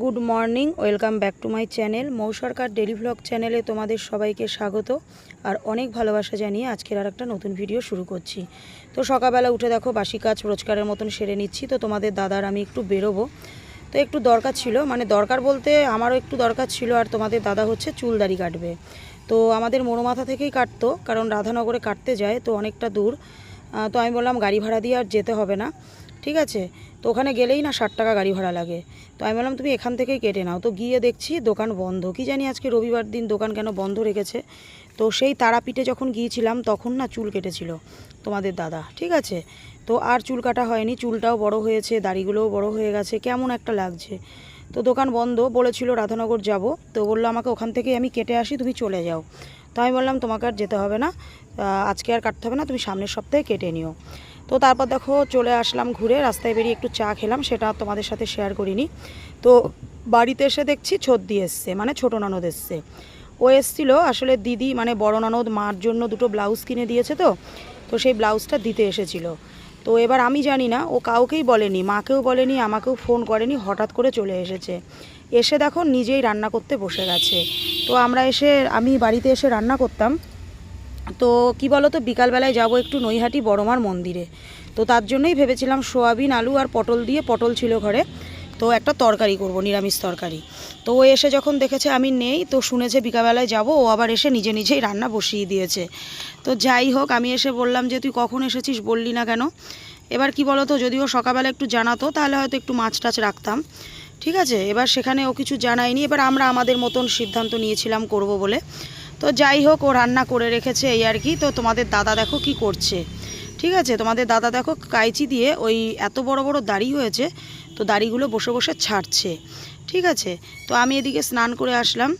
Good morning, welcome back to my channel Mou Sarkar daily vlog চ্যানেলে তোমাদের সবাইকে স্বাগত আর অনেক ভালোবাসা জানিয়ে আজকের আর একটা নতুন ভিডিও শুরু করছি। তো সকালবেলা উঠে দেখো, বাসি কাজ রোজকারের মতন সেরে নিচ্ছি, তো তোমাদের দাদার আমি একটু বেরোবো। তো একটু দরকার ছিল মানে দরকার বলতে আমারও একটু দরকার ছিল আর তোমাদের দাদা হচ্ছে চুল দাড়ি কাটবে। তো আমাদের মোড়মাথা থেকেই কাটতো, কারণ রাধানগরে কাটতে যায়, তো অনেকটা দূর। তো আমি বললাম গাড়ি ভাড়া দিয়ে আর যেতে হবে না। ঠিক আছে? তো ওখানে গেলেই না ষাট টাকা গাড়ি ভাড়া লাগে। তো আমি বললাম, তুমি এখান থেকেই কেটে নাও। তো গিয়ে দেখছি দোকান বন্ধ। কি জানি আজকে রবিবার দিন দোকান কেন বন্ধ রেখেছে। তো সেই তারাপীঠে যখন গিয়েছিলাম, তখন না চুল কেটেছিল তোমাদের দাদা। ঠিক আছে? তো আর চুল কাটা হয়নি, চুলটাও বড় হয়েছে, দাড়িগুলোও বড় হয়ে গেছে, কেমন একটা লাগছে। তো দোকান বন্ধ, বলেছিল রাধানগর যাব। তো বলল, আমাকে ওখান থেকে আমি কেটে আসি, তুমি চলে যাও। তো আমি বললাম, তোমাকে আর যেতে হবে না। আজকে আর কাটতে হবে না, তুমি সামনের সপ্তাহে কেটে নিও। তো তারপর দেখো চলে আসলাম ঘুরে, রাস্তায় বেরিয়ে একটু চা খেলাম, সেটা তোমাদের সাথে শেয়ার করিনি। তো বাড়িতে এসে দেখছি ছদ্দি এসছে মানে ছোটো ননদ এসছে। ও এসছিল, আসলে দিদি মানে বড় ননদ মার জন্য দুটো ব্লাউজ কিনে দিয়েছে তো তো সেই ব্লাউজটা দিতে এসেছিল। তো এবার আমি জানি না, ও কাউকেই বলেনি, মাকেও বলেনি, আমাকেও ফোন করেনি, হঠাৎ করে চলে এসেছে। এসে দেখো নিজেই রান্না করতে বসে গেছে। তো আমরা এসে, আমি বাড়িতে এসে রান্না করতাম তো কি বলো তো বিকালবেলায় যাব একটু নৈহাটি বড়মার মন্দিরে। তো তার জন্যই ভেবেছিলাম সোয়াবিন, আলু আর পটল দিয়ে পটল ছিল ঘরে। তো একটা তরকারি করব, নিরামিষ তরকারি। তো ও এসে যখন দেখেছে আমি নেই, তো শুনেছে বিকালবেলায় যাব, ও আবার এসে নিজে নিজেই রান্না বসিয়ে দিয়েছে। তো যাই হোক, আমি এসে বললাম যে, তুই কখন এসেছিস বললি না কেন? এবার কি বলো তো যদিও সকালবেলা একটু জানাতো, তাহলে হয়তো একটু মাছ টাছ রাখতাম। ঠিক আছে, এবার সেখানে ও কিছু জানায়নি। এবার আমরা আমাদের মতন সিদ্ধান্ত নিয়েছিলাম করব বলে। তো যাই হোক, ও রান্না করে রেখেছে এই আর কি। তো তোমাদের দাদা দেখো কি করছে। ঠিক আছে? তোমাদের দাদা দেখো কাইচি দিয়ে ওই এত বড় বড় দাড়ি হয়েছে, তো দাড়িগুলো বসে বসে ছাড়ছে। ঠিক আছে? তো আমি এদিকে স্নান করে আসলাম।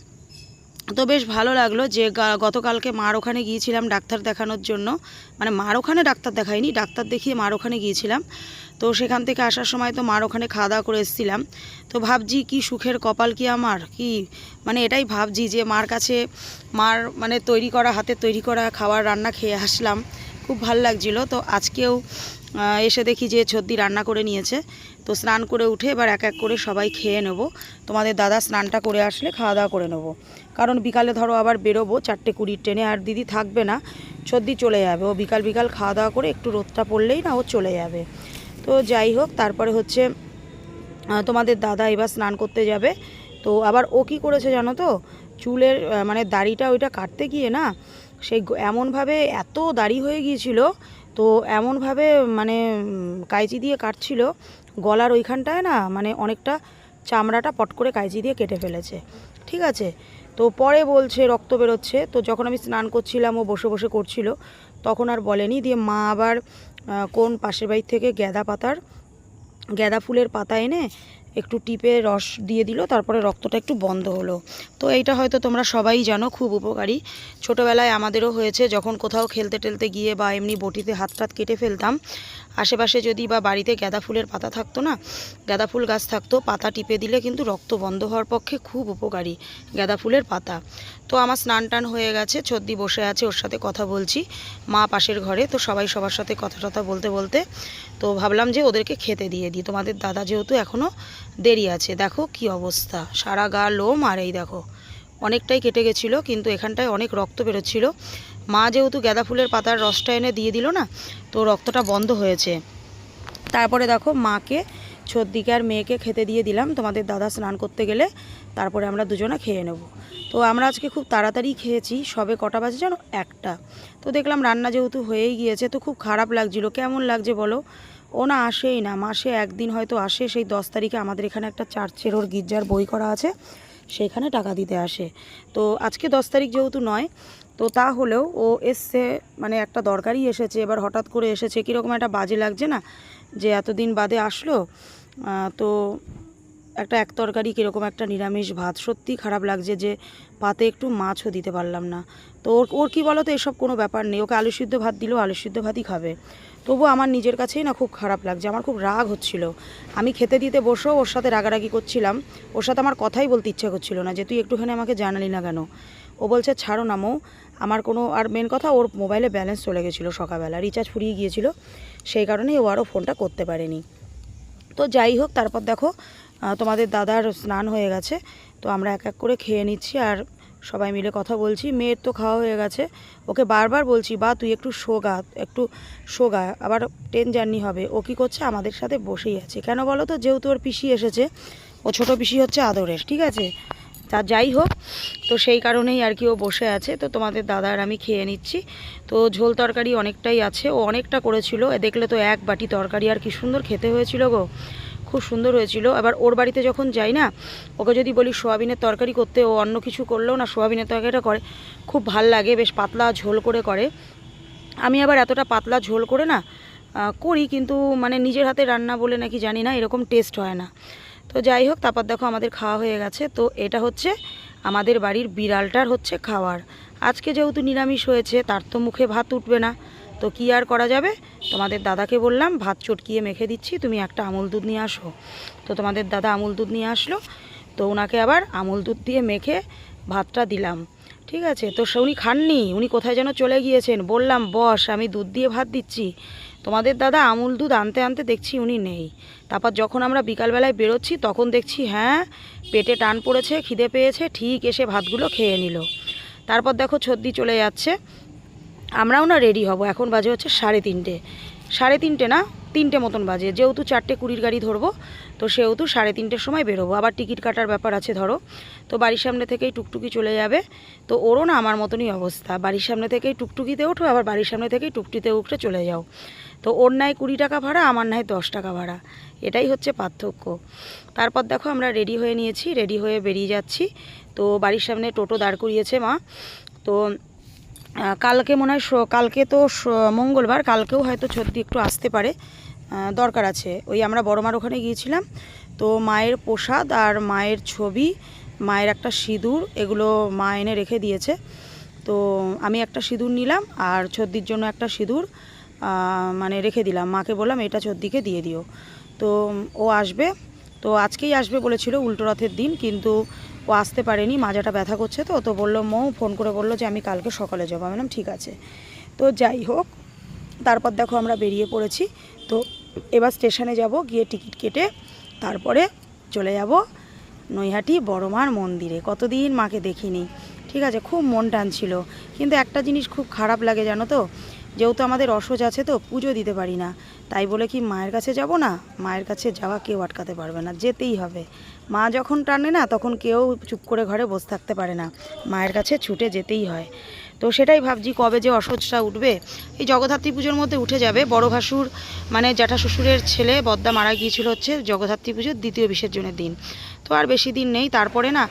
তো বেশ ভালো লাগল যে গতকালকে মার ওখানে গিয়েছিলাম ডাক্তার দেখানোর জন্য। মানে মার ওখানে ডাক্তার দেখাইনি, ডাক্তার দেখিয়ে মার ওখানে গিয়েছিলাম। তো সেখান থেকে আসার সময় তো মার ওখানে খাওয়া দাওয়া করে এসেছিলাম। তো ভাবছি কি সুখের কপাল কি আমার? কি? মানে এটাই ভাবছি যে মার কাছে মার মানে তৈরি করা, হাতে তৈরি করা খাবার, রান্না খেয়ে আসলাম। খুব ভালো লাগছিল। তো আজকেও এসে দেখি যে ছদ্দি রান্না করে নিয়েছে। তো স্নান করে উঠে এবার এক এক করে সবাই খেয়ে নেব। তোমাদের দাদা স্নানটা করে আসলে খাওয়া দাওয়া করে নেব। কারণ বিকালে ধরো আবার বেরোবো, চারটে কুড়ির ট্রেনে আর দিদি থাকবে না, সর্দি চলে যাবে। ও বিকাল বিকাল খাওয়া দাওয়া করে একটু রোদটা পড়লেই না ও চলে যাবে। তো যাই হোক, তারপরে হচ্ছে তোমাদের দাদা এবার স্নান করতে যাবে। তো আবার ও কি করেছে জানো তো? চুলের মানে দাড়িটা ওইটা কাটতে গিয়ে না, সেই এমনভাবে এত দাড়ি হয়ে গিয়েছিল, তো এমনভাবে মানে কাইচি দিয়ে কাটছিল, গলার ওইখানটায় না মানে অনেকটা চামড়াটা পট করে কাইচি দিয়ে কেটে ফেলেছে। ঠিক আছে? তো পরে বলছে, রক্ত বেরোচ্ছে। তো যখন আমি স্নান করছিলাম, ও বসে বসে করছিল, তখন আর বলেনি দিয়ে মা আবার কোন পাশের বাড়ির থেকে গ্যাদা পাতার, গ্যাদা ফুলের পাতা এনে একটু টিপে রস দিয়ে দিল, তারপরে রক্তটা একটু বন্ধ হলো। তো এইটা হয়তো তোমরা সবাই জানো, খুব উপকারী। ছোটোবেলায় আমাদেরও হয়েছে, যখন কোথাও খেলতে টেলতে গিয়ে বা এমনি বটিতে হাত টাত কেটে ফেলতাম, আশেপাশে যদি বা বাড়িতে গাঁদা ফুলের পাতা থাকতো না, গাঁদা ফুল গাছ থাকতো, পাতা টিপে দিলে কিন্তু রক্ত বন্ধ হওয়ার পক্ষে খুব উপকারী গাঁদা ফুলের পাতা। তো আমার স্নান টান হয়ে গেছে, ছদ্দি বসে আছে, ওর সাথে কথা বলছি। মা পাশের ঘরে, তো সবাই সবার সাথে কথা টথা বলতে বলতে, তো ভাবলাম যে ওদেরকে খেতে দিয়ে দিই। তোমাদের দাদা যেহেতু এখনও দেরি আছে, দেখো কি অবস্থা। সারা গা লোম আর এই দেখো, অনেকটাই কেটে গেছিল, কিন্তু এখানটায় অনেক রক্ত বেরোচ্ছিল। মা যেহেতু গাঁদা ফুলের পাতার রসটা এনে দিয়ে দিল না, তো রক্তটা বন্ধ হয়েছে। তারপরে দেখো মাকে ছদ্দিকে আর মেয়েকে খেতে দিয়ে দিলাম। তোমাদের দাদা স্নান করতে গেলে তারপরে আমরা দুজনে খেয়ে নেব। তো আমরা আজকে খুব তাড়াতাড়ি খেয়েছি, সবে কটা বাজে জানো একটা। তো দেখলাম রান্না যেহেতু হয়েই গিয়েছে, তো খুব খারাপ লাগছিল। কেমন লাগছে বলো? ও না আসেই না, মাসে একদিন হয়তো আসে, সেই দশ তারিখে আমাদের এখানে একটা চার্চের ওর গির্জার বই করা আছে, সেখানে টাকা দিতে আসে। তো আজকে দশ তারিখ যেহেতু নয়, তো তা হলেও ও এসছে মানে একটা দরকারই এসেছে, এবার হঠাৎ করে এসেছে, কীরকম একটা বাজে লাগছে না? যে এতদিন বাদে আসলো তো একটা এক তরকারি কীরকম একটা নিরামিষ ভাত, সত্যি খারাপ লাগছে যে পাতে একটু মাছও দিতে পারলাম না। তো ওর ওর কী বলো তো এসব কোনো ব্যাপার নেই। ওকে আলু সিদ্ধ ভাত দিলেও আলু সিদ্ধ ভাতই খাবে। তবু আমার নিজের কাছেই না খুব খারাপ লাগছে, আমার খুব রাগ হচ্ছিল। আমি খেতে দিতে বসেও ওর সাথে রাগারাগি করছিলাম। ওর সাথে আমার কথাই বলতে ইচ্ছা করছিল না যে, তুই একটুখানি আমাকে জানালি না কেন? ও বলছে, ছাড়ো না মৌ, আমার কোনো, আর মেন কথা ওর মোবাইলে ব্যালেন্স চলে গেছিল সকালবেলা রিচার্জ ফুরিয়ে গিয়েছিল। সেই কারণেই ও আরও ফোনটা করতে পারেনি। তো যাই হোক, তারপর দেখো তোমাদের দাদার স্নান হয়ে গেছে। তো আমরা এক এক করে খেয়ে নিচ্ছি আর সবাই মিলে কথা বলছি। মেয়ের তো খাওয়া হয়ে গেছে। ওকে বারবার বলছি, বা, তুই একটু শোগা একটু শোগা। আবার ট্রেন জার্নি হবে। ও কি করছে? আমাদের সাথে বসেই আছে। কেন বলো তো? যেহেতু ওর পিসি এসেছে। ও ছোট পিসি হচ্ছে আদরের, ঠিক আছে? তা যাই হোক, তো সেই কারণেই আর কি ও বসে আছে। তো তোমাদের দাদার আমি খেয়ে নিচ্ছি। তো ঝোল তরকারি অনেকটাই আছে, ও অনেকটা করেছিল। দেখলে তো এক বাটি তরকারি, আর কি সুন্দর খেতে হয়েছিল গো। খুব সুন্দর হয়েছিল। এবার ওর বাড়িতে যখন যাই না, ওকে যদি বলি সোয়াবিনের তরকারি করতে, ও অন্য কিছু করলেও না সোয়াবিনের তরকারিটা করে, খুব ভালো লাগে, বেশ পাতলা ঝোল করে করে। আমি আবার এতটা পাতলা ঝোল করে না করি, কিন্তু মানে নিজের হাতে রান্না বলে নাকি জানি না, এরকম টেস্ট হয় না। তো যাই হোক, তারপর দেখো আমাদের খাওয়া হয়ে গেছে। তো এটা হচ্ছে আমাদের বাড়ির বিড়ালটার হচ্ছে খাওয়ার। আজকে যেহেতু নিরামিষ হয়েছে, তার তো মুখে ভাত উঠবে না। তো কি আর করা যাবে? তোমাদের দাদাকে বললাম, ভাত চটকিয়ে মেখে দিচ্ছি, তুমি একটা আমুল দুধ নিয়ে আসো। তো তোমাদের দাদা আমুল দুধ নিয়ে আসলো, তো ওনাকে আবার আমুল দুধ দিয়ে মেখে ভাতটা দিলাম। ঠিক আছে? তো সে উনি খাননি, উনি কোথায় যেন চলে গিয়েছেন। বললাম, বস, আমি দুধ দিয়ে ভাত দিচ্ছি। তোমাদের দাদা আমুল দুধ আনতে আনতে দেখছি উনি নেই। তারপর যখন আমরা বিকালবেলায় বেরোচ্ছি, তখন দেখছি হ্যাঁ পেটে টান পড়েছে, খিদে পেয়েছে, ঠিক এসে ভাতগুলো খেয়ে নিল। তারপর দেখো ছদ্দি চলে যাচ্ছে। আমরাও না রেডি হব। এখন বাজে হচ্ছে সাড়ে তিনটে। সাড়ে তিনটে না? তিনটে মতন বাজে। যেহেতু চারটে কুড়ির গাড়ি ধরবো, তো সেহেতু সাড়ে তিনটের সময় বেরোবো। আবার টিকিট কাটার ব্যাপার আছে, ধরো। তো বাড়ির সামনে থেকেই টুকটুকি চলে যাবে। তো ওরও না আমার মতনই অবস্থা। বাড়ির সামনে থেকেই টুকটুকিতে উঠো আবার বাড়ির সামনে থেকেই টুকটিতে উঠে চলে যাও। তো ওর নাই কুড়ি টাকা ভাড়া, আমার নাই দশ টাকা ভাড়া। এটাই হচ্ছে পার্থক্য। তারপর দেখো আমরা রেডি হয়ে নিয়েছি, রেডি হয়ে বেরিয়ে যাচ্ছি। তো বাড়ির সামনে টোটো দাঁড় করিয়েছে মা। তো কালকে মনে হয় কালকে তো মঙ্গলবার, কালকেও হয়তো সত্যি একটু আসতে পারে। দরকার আছে। ওই আমরা বড় মার ওখানে গিয়েছিলাম। তো মায়ের প্রসাদ আর মায়ের ছবি, মায়ের একটা সিঁদুর, এগুলো মা এনে রেখে দিয়েছে। তো আমি একটা সিঁদুর নিলাম আর ছদ্দির জন্য একটা সিঁদুর। মানে রেখে দিলাম। মাকে বললাম, এটা ছদ্দিকে দিয়ে দিও। তো ও আসবে। তো আজকেই আসবে বলেছিল উল্টো রথের দিন, কিন্তু ও আসতে পারেনি। মাজাটা ব্যথা করছে তো তো বলল, মৌ ফোন করে বলল যে আমি কালকে সকালে যাব। আমি ঠিক আছে। তো যাই হোক, তারপর দেখো আমরা বেরিয়ে পড়েছি। তো এবার স্টেশনে যাব, গিয়ে টিকিট কেটে তারপরে চলে যাব নৈহাটি বড়মার মন্দিরে। কতদিন মাকে দেখিনি, ঠিক আছে? খুব মন টানছিল। কিন্তু একটা জিনিস খুব খারাপ লাগে জানো তো যেহেতু আমাদের অসহজ আছে তো পুজো দিতে পারি না। তাই বলে কি মায়ের কাছে যাব না? মায়ের কাছে যাওয়া কেউ আটকাতে পারবে না, যেতেই হবে। মা যখন টানে না, তখন কেউ চুপ করে ঘরে বসে থাকতে পারে না। মায়ের কাছে ছুটে যেতেই হয়। তো সেটাই ভাবছি কবে যে অসহজটা উঠবে। এই জগদ্ধাত্রী পুজোর মধ্যে উঠে যাবে। বড় ভাসুর মানে জ্যাঠা শ্বশুরের ছেলে বদ্দা মারা গিয়েছিল হচ্ছে জগদ্ধাত্রী পুজোর দ্বিতীয় বিসর্জনের দিন। তো আর বেশি দিন নেই। তারপরে না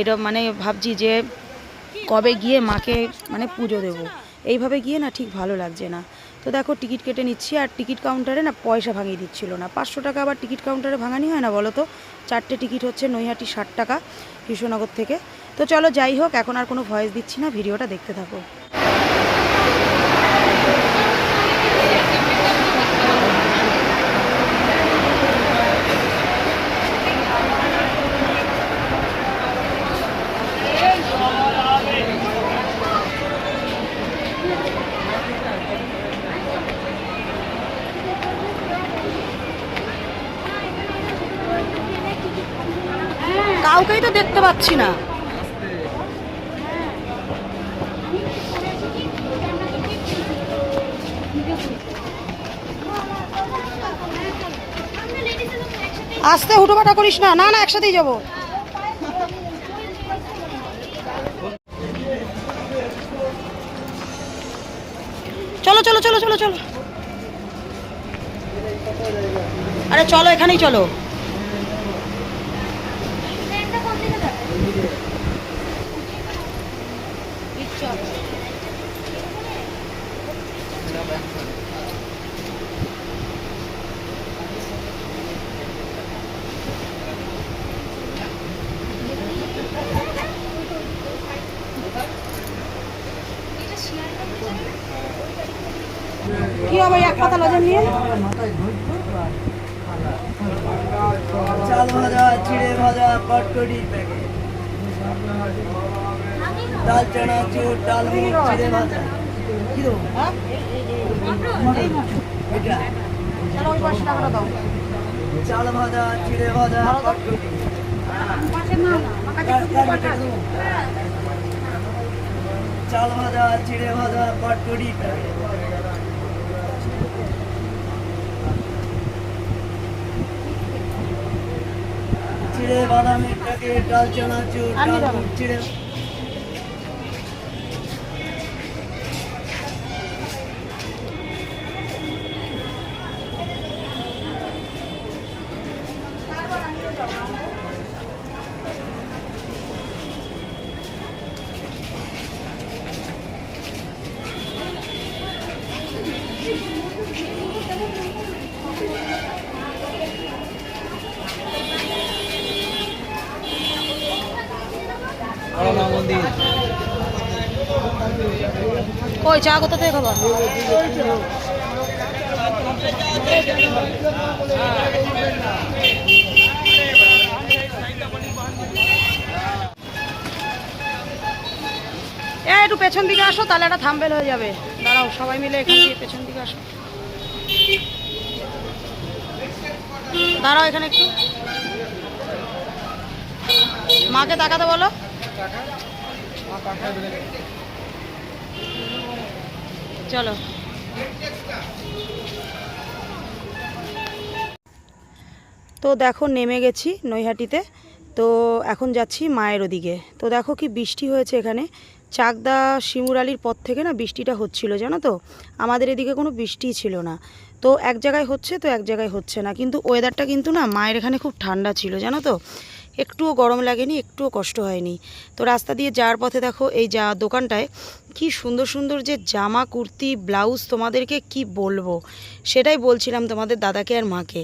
এটা মানে ভাবছি যে কবে গিয়ে মাকে মানে পুজো দেবো। এইভাবে গিয়ে না ঠিক ভালো লাগছে না। তো দেখো টিকিট কেটে নিচ্ছি আর টিকিট কাউন্টারে না পয়সা ভাঙিয়ে দিচ্ছিল না। পাঁচশো টাকা আবার টিকিট কাউন্টারে ভাঙানি হয় না বলো তো? চারটে টিকিট হচ্ছে নৈহাটি ষাট টাকা, কৃষ্ণনগর থেকে। তো চলো যাই হোক, এখন আর কোনো ভয়েস দিচ্ছি না, ভিডিওটা দেখতে থাকো কাউকেই তো দেখতে পাচ্ছি না। আস্তে হুটোপাটা করিস না। না না, একসাথেই যাব। চলো চলো চলো চলো চলো। আরে চলো, এখানেই চলো কি হবে এক পাতা লজেন নিয়ে চাল ভাজা চিড়ে ভাজা পটকড়ি, প্যাকেট। ডাল চানাচুর ডাল মুগ চিড়ে ভাজা চলো ভাজা চিড়ে ভাজা চাল ভাজা চিড়ে ভাজা পাটকুটি চিড়ে বাদামের প্যাকেট ডাল চানাচুর ডাল চিড়ে চা কোথা থেকে খাবা? এ, একটু পেছন দিকে আসো, তাহলে একটা থাম্বেল হয়ে যাবে। দাঁড়াও, সবাই মিলে এখান দিয়ে পেছন দিকে আসো। দাঁড়াও এখানে একটু। মাকে তাকাতে বলো। চলো। তো দেখো নেমে গেছি নৈহাটিতে। তো এখন যাচ্ছি মায়ের ওদিকে। তো দেখো কি বৃষ্টি হয়েছে এখানে। চাকদা শিমুরালির পর থেকে না বৃষ্টিটা হচ্ছিল, জানো তো? আমাদের এদিকে কোনো বৃষ্টিই ছিল না। তো এক জায়গায় হচ্ছে তো এক জায়গায় হচ্ছে না। কিন্তু ওয়েদারটা কিন্তু না মায়ের এখানে খুব ঠান্ডা ছিল, জানো তো? একটুও গরম লাগেনি, একটুও কষ্ট হয়নি। তো রাস্তা দিয়ে যাওয়ার পথে দেখো এই যা দোকানটায় কি সুন্দর সুন্দর যে জামা, কুর্তি, ব্লাউজ তোমাদেরকে কি বলব? সেটাই বলছিলাম তোমাদের দাদাকে আর মাকে।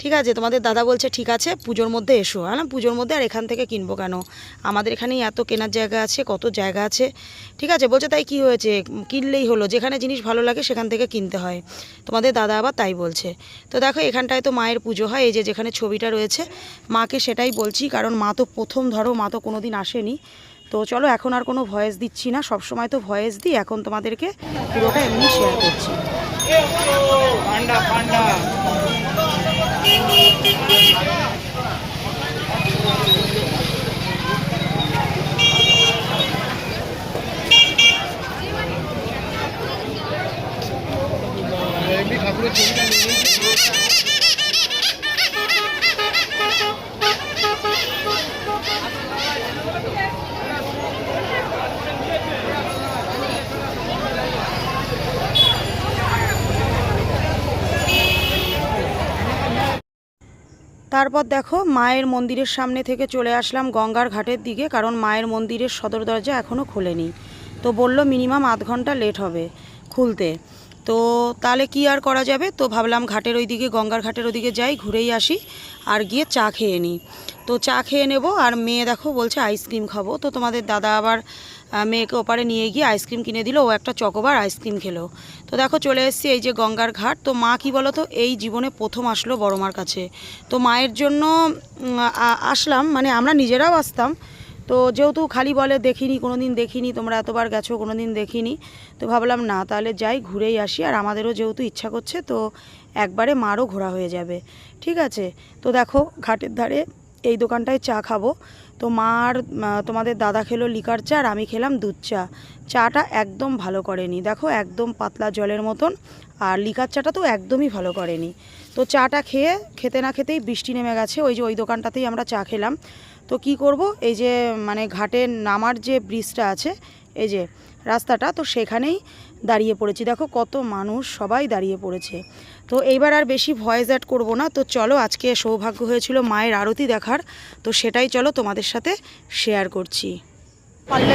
ঠিক আছে, তোমাদের দাদা বলছে, ঠিক আছে, পুজোর মধ্যে এসো। হ্যাঁ পুজোর মধ্যে আর এখান থেকে কিনবো কেন? আমাদের এখানেই এত কেনার জায়গা আছে, কত জায়গা আছে। ঠিক আছে, বলছে, তাই কি হয়েছে? কিনলেই হলো, যেখানে জিনিস ভালো লাগে সেখান থেকে কিনতে হয়। তোমাদের দাদা আবার তাই বলছে। তো দেখো, এখানটায় তো মায়ের পুজো হয়, এই যে যেখানে ছবিটা রয়েছে, মাকে সেটাই বলছি, কারণ মা তো প্রথম, ধরো মা তো কোনো দিন আসেনি। তো চলো এখন আর কোনো ভয়েস দিচ্ছি না সব সময় তো ভয়েস দিই এখন তোমাদেরকে পুরোটা এমনি শেয়ার করছি পান্ডা পান্ডা তারপর দেখো মায়ের মন্দিরের সামনে থেকে চলে আসলাম গঙ্গার ঘাটের দিকে, কারণ মায়ের মন্দিরের সদর দরজা এখনও খোলেনি। তো বলল মিনিমাম আধ ঘণ্টা লেট হবে খুলতে। তো তাহলে কি আর করা যাবে? তো ভাবলাম ঘাটের ওইদিকে, গঙ্গার ঘাটের ওইদিকে যাই, ঘুরেই আসি আর গিয়ে চা খেয়ে নিই তো চা খেয়ে নেব আর মেয়ে দেখো বলছে আইসক্রিম খাব। তো তোমাদের দাদা আবার মেয়েকে ওপারে নিয়ে গিয়ে আইসক্রিম কিনে দিল। ও একটা চকোবার আইসক্রিম খেলো। তো দেখো চলে এসছি এই যে গঙ্গার ঘাট। তো মা কি বলো তো এই জীবনে প্রথম আসলো বড় মার কাছে। তো মায়ের জন্য আসলাম। মানে আমরা নিজেরাও আসতাম। তো যেহেতু খালি বলে দেখিনি কোনো দিন দেখিনি, তোমরা এতবার গেছো কোনো দিন দেখিনি। তো ভাবলাম, না, তাহলে যাই, ঘুরেই আসি। আর আমাদেরও যেহেতু ইচ্ছা করছে, তো একবারে মারও ঘোরা হয়ে যাবে। ঠিক আছে? তো দেখো, ঘাটের ধারে এই দোকানটায় চা খাব। তো মার তোমাদের দাদা খেলো লিকার চা আর আমি খেলাম দুধ চা। চাটা একদম ভালো করেনি। দেখো, একদম পাতলা জলের মতন। আর লিকার চাটা তো একদমই ভালো করেনি। তো চাটা খেয়ে, খেতে না খেতেই বৃষ্টি নেমে গেছে। ওই যে ওই দোকানটাতেই আমরা চা খেলাম। তো কি করব? এই যে মানে ঘাটে নামার যে ব্রিজটা আছে, এই যে রাস্তাটা, তো সেখানেই দাঁড়িয়ে পড়েছি। দেখো কত মানুষ সবাই দাঁড়িয়ে পড়েছে। তো এইবার আর বেশি ভয়েস অ্যাড করব না। তো চলো, আজকে সৌভাগ্য হয়েছিল মায়ের আরতি দেখার। তো সেটাই চলো তোমাদের সাথে শেয়ার করছি। পারলে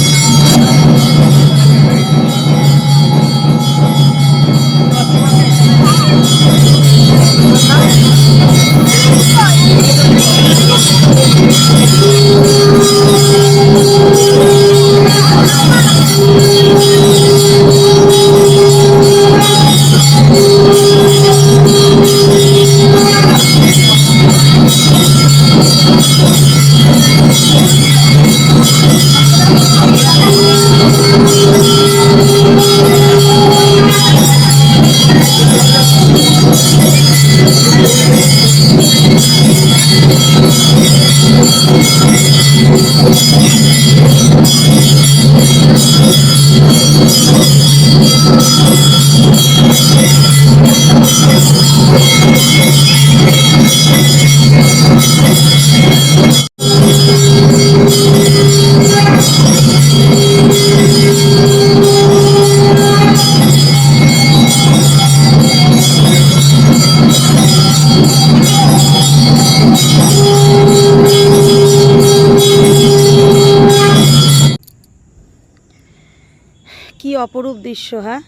অপরূপ দৃশ্য হ্যাঁ?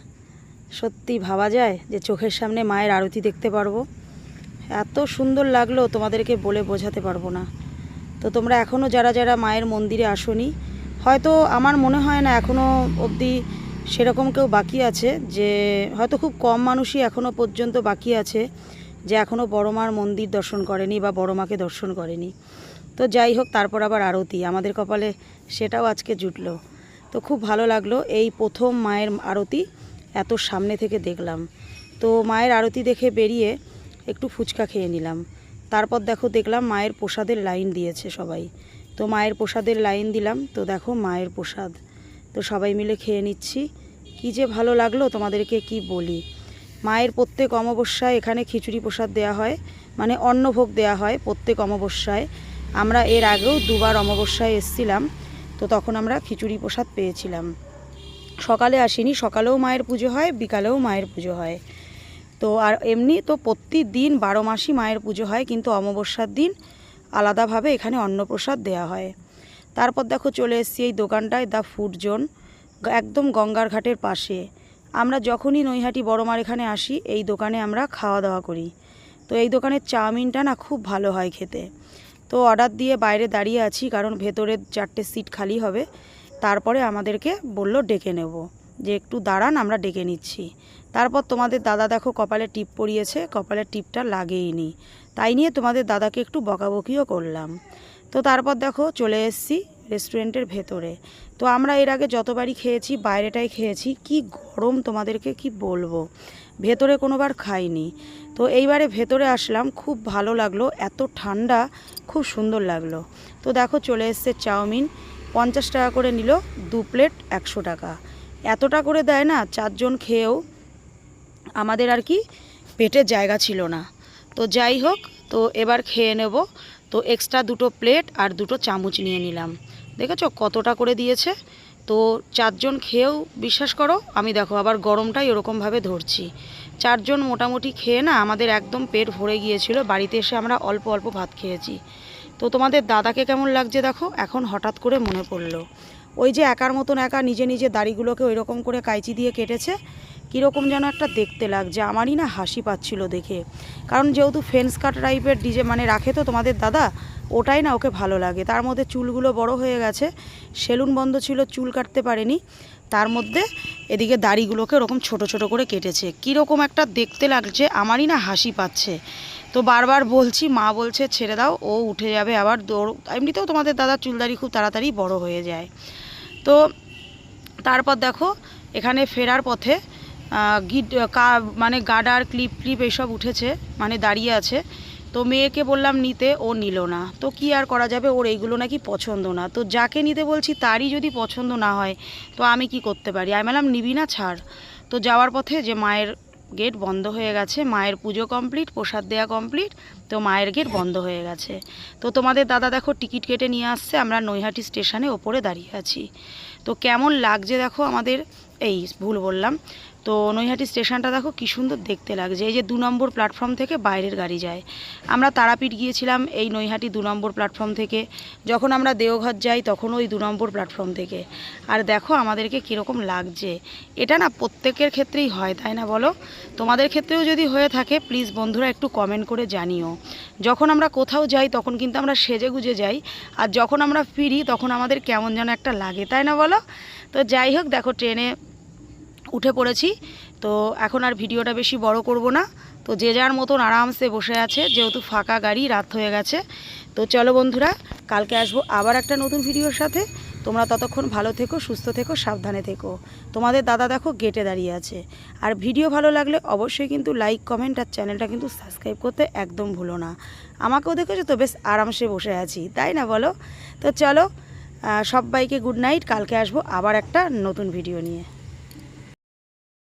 সত্যি ভাবা যায় যে চোখের সামনে মায়ের আরতি দেখতে পারব। এত সুন্দর লাগল তোমাদেরকে বলে বোঝাতে পারব না। তো তোমরা এখনও যারা যারা মায়ের মন্দিরে আসোনি, হয়তো আমার মনে হয় না এখনও অবধি সেরকম কেউ বাকি আছে যে, হয়তো খুব কম মানুষই এখনও পর্যন্ত বাকি আছে যে এখনও বড় মার মন্দির দর্শন করেনি বা বড় মাকে দর্শন করেনি। তো যাই হোক, তারপর আবার আরতি। আমাদের কপালে সেটাও আজকে জুটলো। তো খুব ভালো লাগল এই প্রথম মায়ের আরতি এত সামনে থেকে দেখলাম। তো মায়ের আরতি দেখে বেরিয়ে একটু ফুচকা খেয়ে নিলাম। তারপর দেখো দেখলাম মায়ের প্রসাদের লাইন দিয়েছে সবাই। তো মায়ের প্রসাদের লাইন দিলাম, তো দেখো মায়ের প্রসাদ। তো সবাই মিলে খেয়ে নিচ্ছি। কি যে ভালো লাগল তোমাদেরকে কি বলি। মায়ের প্রত্যেক অমাবস্যায় এখানে খিচুড়ি প্রসাদ দেওয়া হয় মানে অন্নভোগ দেওয়া হয় প্রত্যেক অমাবস্যায়। আমরা এর আগেও দুবার অমাবস্যায় এসছিলাম। তো তখন আমরা খিচুড়ি প্রসাদ পেয়েছিলাম। সকালে আসিনি, সকালেও মায়ের পুজো হয়, বিকালেও মায়ের পুজো হয়। তো আর এমনি তো প্রতিদিন বারো মাসই মায়ের পুজো হয়, কিন্তু অমাবস্যার দিন আলাদাভাবে এখানে অন্নপ্রসাদ দেওয়া হয়। তারপর দেখো চলে এসেছি এই দোকানটায় দ্য ফুড জোন একদম গঙ্গার ঘাটের পাশে। আমরা যখনই নৈহাটি বড়মার এখানে আসি, এই দোকানে আমরা খাওয়া দাওয়া করি। তো এই দোকানের চাউমিনটা না খুব ভালো হয় খেতে। তো অর্ডার দিয়ে বাইরে দাঁড়িয়ে আছি, কারণ ভেতরের চারটে সিট খালি হবে। তারপরে আমাদেরকে বলল ডেকে নেব। যে একটু দাঁড়ান, আমরা ডেকে নিচ্ছি। তারপর তোমাদের দাদা দেখো কপালে টিপ পরিয়েছে, কপালে টিপটা লাগেইনি তাই নিয়ে তোমাদের দাদাকে একটু বকাবকিও করলাম। তো তারপর দেখো চলে এসেছি রেস্টুরেন্টের ভেতরে। তো আমরা এর আগে যতবারই খেয়েছি, বাইরেটাই খেয়েছি, কি গরম তোমাদেরকে কি বলব? ভেতরে কোনোবার খাইনি। তো এইবারে ভেতরে আসলাম, খুব ভালো লাগল, এত ঠান্ডা, খুব সুন্দর লাগল। তো দেখো চলে এসছে চাউমিন, পঞ্চাশ টাকা করে নিল, দু প্লেট একশো টাকা। এতটা করে দেয় না, চারজন খেয়েও আমাদের আর কি পেটের জায়গা ছিল না। তো যাই হোক, তো এবার খেয়ে নেব। তো এক্সট্রা দুটো প্লেট আর দুটো চামচ নিয়ে নিলাম। দেখেছ কতটা করে দিয়েছে? তো চারজন খেয়েও বিশ্বাস করো, আমি দেখো আবার গরমটাই ওরকমভাবে ধরছি। চারজন মোটামুটি খেয়ে না আমাদের একদম পেট ভরে গিয়েছিল। বাড়িতে এসে আমরা অল্প অল্প ভাত খেয়েছি। তো তোমাদের দাদাকে কেমন লাগছে দেখো? এখন হঠাৎ করে মনে পড়ল। ওই যে একার মতন একা নিজে নিজে দাড়িগুলোকে ওই রকম করে কাইচি দিয়ে কেটেছে, কীরকম যেন একটা দেখতে লাগছে, আমারই না হাসি পাচ্ছিল দেখে। কারণ যেহেতু ফেন্স কাট টাইপের ডিজে মানে রাখে তো তোমাদের দাদা, ওটাই না ওকে ভালো লাগে। তার মধ্যে চুলগুলো বড় হয়ে গেছে, সেলুন বন্ধ ছিল, চুল কাটতে পারেনি। তার মধ্যে এদিকে দাড়িগুলোকে ওরকম ছোট ছোট করে কেটেছে। কীরকম একটা দেখতে লাগছে, আমারই না হাসি পাচ্ছে। তো বারবার বলছি, মা বলছে, ছেড়ে দাও, ও উঠে যাবে আবার দৌড় এমনিতেও তোমাদের দাদার চুলদারি খুব তাড়াতাড়ি বড় হয়ে যায়। তো তারপর দেখো, এখানে ফেরার পথে গিট, কা মানে গাডার, ক্লিপ ক্লিপ এইসব উঠেছে মানে দাঁড়িয়ে আছে। তো মেয়েকে বললাম, নিতে। ও নিল না। তো কি আর করা যাবে? ওর এইগুলো নাকি পছন্দ না। তো যাকে নিতে বলছি, তারই যদি পছন্দ না হয়, তো আমি কি করতে পারি? আমি বললাম, নিবি না, ছাড়। তো যাওয়ার পথে যে মায়ের গেট বন্ধ হয়ে গেছে, মায়ের পুজো কমপ্লিট প্রসাদ দেয়া কমপ্লিট তো মায়ের গেট বন্ধ হয়ে গেছে। তো তোমাদের দাদা দেখো টিকিট কেটে নিয়ে আসছে, আমরা নৈহাটি স্টেশনে ওপরে দাঁড়িয়ে আছি। তো কেমন লাগছে দেখো আমাদের, এই ভুল বললাম তো নৈহাটি স্টেশনটা দেখো কী সুন্দর দেখতে লাগছে। এই যে দু নম্বর প্ল্যাটফর্ম থেকে বাইরের গাড়ি যায়। আমরা তারাপীঠ গিয়েছিলাম এই নৈহাটি দু নম্বর প্ল্যাটফর্ম থেকে। যখন আমরা দেওঘর যাই তখন ওই দু নম্বর প্ল্যাটফর্ম থেকে। আর দেখো আমাদেরকে কীরকম লাগছে। এটা না প্রত্যেকের ক্ষেত্রেই হয়, তাই না বলো? তোমাদের ক্ষেত্রেও যদি হয়ে থাকে প্লিজ বন্ধুরা একটু কমেন্ট করে জানিও। যখন আমরা কোথাও যাই, তখন কিন্তু আমরা সেজে গুজে যাই। আর যখন আমরা ফিরি, তখন আমাদের কেমন যেন একটা লাগে, তাই না বলো? তো যাই হোক, দেখো ট্রেনে উঠে পড়েছি। তো এখন আর ভিডিওটা বেশি বড় করব না। তো যে যার মতন আরামসে বসে আছে, যেহেতু ফাঁকা গাড়ি, রাত হয়ে গেছে। তো চলো বন্ধুরা, কালকে আসব আবার একটা নতুন ভিডিওর সাথে। তোমরা ততক্ষণ ভালো থেকো, সুস্থ থেকো, সাবধানে থেকো। তোমাদের দাদা দেখো গেটে দাঁড়িয়ে আছে। আর ভিডিও ভালো লাগলে অবশ্যই কিন্তু লাইক, কমেন্ট আর চ্যানেলটা কিন্তু সাবস্ক্রাইব করতে একদম ভুলো না। আমাকেও দেখেছ তো, বেশ আরামসে বসে আছি, তাই না বলো? তো চলো সবাইকে গুড নাইট, কালকে আসব আবার একটা নতুন ভিডিও নিয়ে।